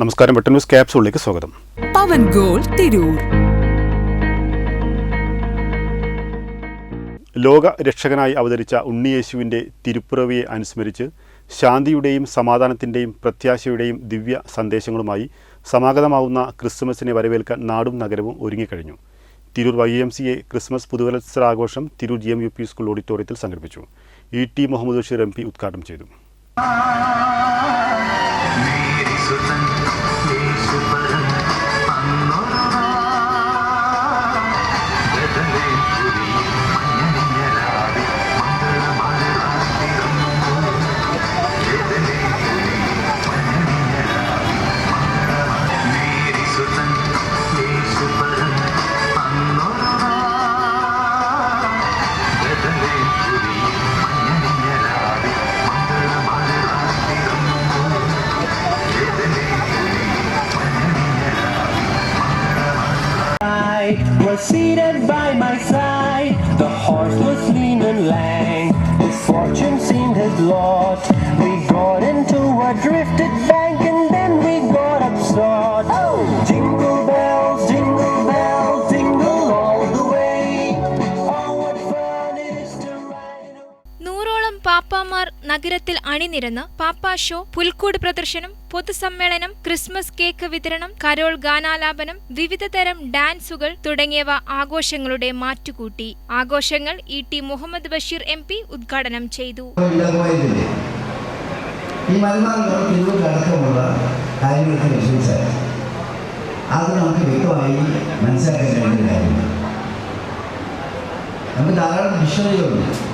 നമസ്കാരം. വെട്ടൻ ന്യൂസ് ക്യാപ്സൂളിലേക്ക് സ്വാഗതം. പവൻ ഗോൾ തിരൂർ. ലോക രക്ഷകനായി അവതരിച്ച ഉണ്ണിയേശുവിന്റെ തിരുപ്പിറവിയെ അനുസ്മരിച്ച് ശാന്തിയുടെയും സമാധാനത്തിന്റെയും പ്രത്യാശയുടെയും ദിവ്യ സന്ദേശങ്ങളുമായി സമാഗതമാവുന്ന ക്രിസ്മസിനെ വരവേൽക്കാൻ നാടും നഗരവും ഒരുങ്ങിക്കഴിഞ്ഞു. Tirur Y M C A Christmas പുതുവത്സരാഘോഷം Tirur G M U P school ഓഡിറ്റോറിയത്തിൽ സംഘടിപ്പിച്ചു. E T Muhammad Basheer M P ഉദ്ഘാടനം ചെയ്തു. Seated by my side. The horse was lean and lank. His fortune seemed his lot. We got into a drifted പാപ്പാമാർ നഗരത്തിൽ അണിനിരന്ന് പാപ്പാ show പുൽക്കൂട് പ്രദർശനം പൊതുസമ്മേളനം Christmas cake വിതരണം കരോൾ ഗാനാലാപനം വിവിധതരം ഡാൻസുകൾ തുടങ്ങിയവ ആഘോഷങ്ങളുടെ മാറ്റുകൂട്ടി. ആഘോഷങ്ങൾ E T Muhammad Basheer M P ഉദ്ഘാടനം ചെയ്തു. അത് നമുക്ക് വ്യക്തമായി മനസ്സിലാക്കാൻ കഴിയുന്ന കാര്യമാണ്. നമുക്ക് ധാരാളം പോലെ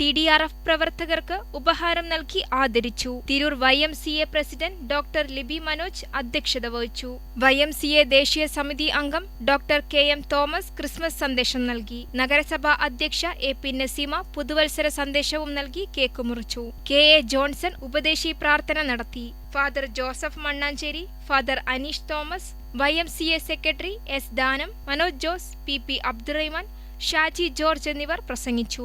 ടി ഡി ആർ എഫ് പ്രവർത്തകർക്ക് ഉപഹാരം നൽകി ആദരിച്ചു. Tirur Y M C A president doctor Libi Manoj അധ്യക്ഷത വഹിച്ചു. വൈ എം സി എ ദേശീയ സമിതി അംഗം doctor K M Thomas Christmas സന്ദേശം നൽകി. നഗരസഭാ അധ്യക്ഷ എ പി നസീമ പുതുവത്സര സന്ദേശവും നൽകി കേക്ക് മുറിച്ചു കെ എ ജോൺസൺ ഉപദേശി പ്രാർത്ഥന നടത്തി. Father Joseph Mannancheri father Aneesh Thomas Y M C A secretary S Danam Manoj Jose P P Abdurahman Shaji George എന്നിവർ പ്രസംഗിച്ചു.